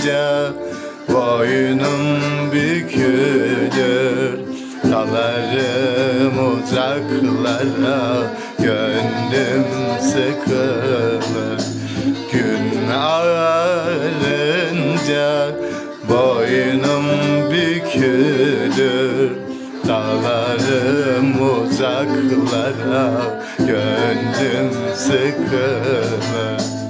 ağarınca Boynum bükülür. Dalarım uzaklara Gönlüm sıkılır. Gün ağarınca Boynum bükülür. Dağlarım uzaklara Gönlüm sıkılır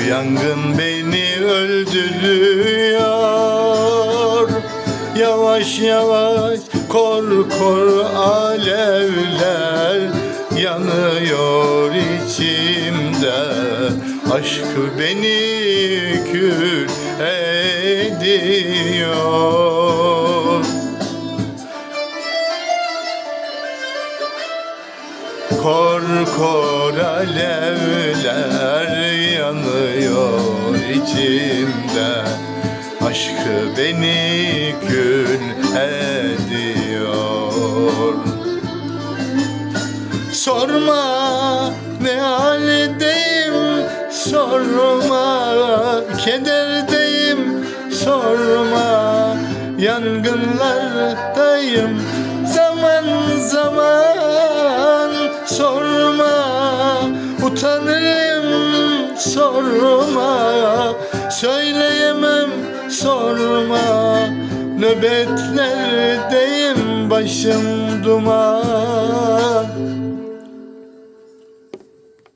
bu yangın beni öldürüyor. Yavaş yavaş kor kor alevler Yanıyor içimde. Aşk beni kül ediyor kor alevler yanıyor içimde. Aşkı beni kül ediyor. Sorma ne haldeyim sorma Kederdeyim sorma Yangınlardayım. Zaman utanırım sorma Söyleyemem sorma. Nöbetlerdeyim başım duman